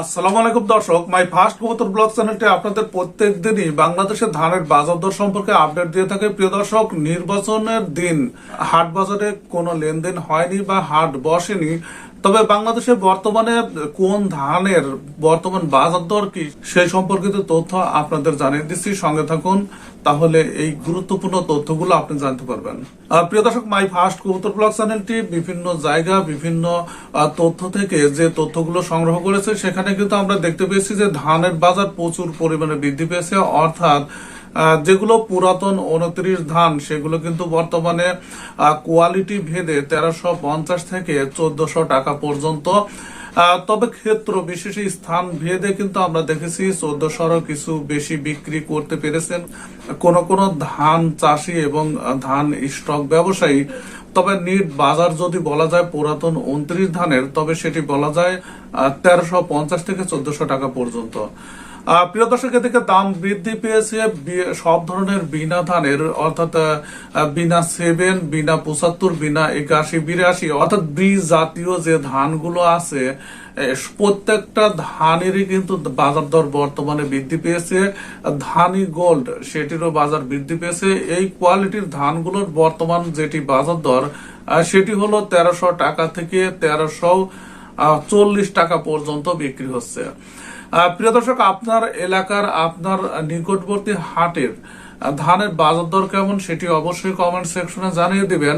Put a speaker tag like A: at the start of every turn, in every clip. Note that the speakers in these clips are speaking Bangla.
A: আসসালামু আলাইকুম দর্শক মাই ফার্স্ট কবুতর ব্লগ চ্যানেলটি আপনাদের প্রত্যেক দিনই বাংলাদেশের ধানের বাজার দর সম্পর্কে আপডেট দিয়ে থাকে। প্রিয় দর্শক, নির্বাচনের দিন, হাট বাজারে কোনো লেনদেন হয়নি বা হাট বসেনি। তবে বাংলাদেশে বর্তমানে কোন ধানের বর্তমান বাজার দর কি সেই সম্পর্কিত তথ্য আপনাদের জানিয়ে দিচ্ছি। সঙ্গে থাকুন, তাহলে এই গুরুত্বপূর্ণ তথ্যগুলো আপনি জানতে পারবেন। প্রিয় দর্শক মাই ফার্স্ট কবুতর ব্লগ চ্যানেলটি বিভিন্ন জায়গা, বিভিন্ন তথ্য থেকে যে তথ্যগুলো সংগ্রহ করেছে, সেখানে কিন্তু আমরা দেখতে পেয়েছি যে ধানের বাজার প্রচুর পরিমাণে বৃদ্ধি পেয়েছে। অর্থাৎ যেগুলো পুরাতন উনত্রিশ ধান, সেগুলো কিন্তু বর্তমানে কোয়ালিটি ভেদে তেরোশো পঞ্চাশ থেকে চোদ্দশো টাকা পর্যন্ত। তবে ক্ষেত্র বিশেষে স্থান ভেদে কিন্তু আমরা দেখেছি চোদ্দশোরও কিছু বেশি বিক্রি করতে পেরেছেন কোন কোন ধান চাষি এবং ধান স্টক ব্যবসায়ী। তবে নিট বাজার যদি বলা যায় পুরাতন উনত্রিশ ধানের, তবে সেটি বলা যায় তেরোশো পঞ্চাশ থেকে চোদ্দশো টাকা পর্যন্ত। প্রিয় দর্শক, এদিকে দাম বৃদ্ধি পেয়েছে। সব ধরনের বিনা ধানের, অর্থাৎ বিনা সেভেন, বিনা পঁচাত্তর, বিনা একাশি, বিরাশি, অর্থাৎ বীজ জাতীয় যে ধানগুলো আছে প্রত্যেকটা ধানেরই কিন্তু বাজার দর বর্তমানে বৃদ্ধি পেয়েছে। ধানি গোল্ড, সেটিরও বাজার বৃদ্ধি পেয়েছে। এই কোয়ালিটির ধানগুলোর বর্তমান যেটি বাজার দর সেটি হলো তেরোশো টাকা থেকে তেরোশো চল্লিশ টাকা পর্যন্ত বিক্রি হচ্ছে। প্রিয় দর্শক আপনার এলাকার আপনার নিকটবর্তী হাটের ধানের বাজার দর কেমন সেটি অবশ্যই কমেন্ট সেকশনে জানিয়ে দিবেন।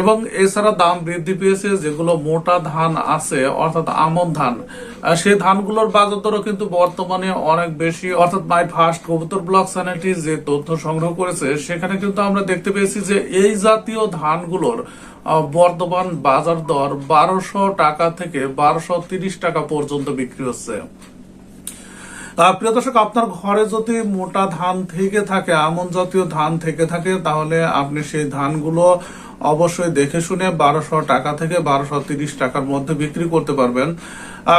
A: এবং এছাড়া দাম বৃদ্ধি পেয়েছে, যেগুলো মোটা ধান আছে, অর্থাৎ আমন ধান। সেই ধানগুলোর বাজার দরও কিন্তু বর্তমানে অনেক বেশি, অর্থাৎ মাই ফার্স্ট কবুতর ব্লক চ্যানেলটি যে তথ্য সংগ্রহ করেছে, সেখানে কিন্তু আমরা দেখতে পেয়েছি যে এই জাতীয় ধানগুলোর বর্তমান বাজার দর বারোশো টাকা থেকে বারোশো তিরিশ টাকা পর্যন্ত বিক্রি হচ্ছে। প্রিয় দর্শক, আপনার ঘরে যদি মোটা ধান থেকে থাকে, আমন জাতীয় ধান থেকে থাকে, তাহলে আপনি সেই ধানগুলো অবশ্যই দেখে শুনে বারোশো টাকা থেকে বারোশো তিরিশ টাকার মধ্যে বিক্রি করতে পারবেন।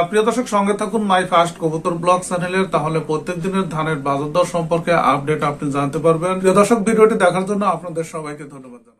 A: প্রিয় দর্শক, সঙ্গে থাকুন মাই ফার্স্ট কবুতর ব্লগ চ্যানেলের। তাহলে প্রত্যেক দিনের ধানের বাজার দর সম্পর্কে আপডেট আপনি জানতে পারবেন। প্রিয় দর্শক, ভিডিওটি দেখার জন্য আপনাদের সবাইকে ধন্যবাদ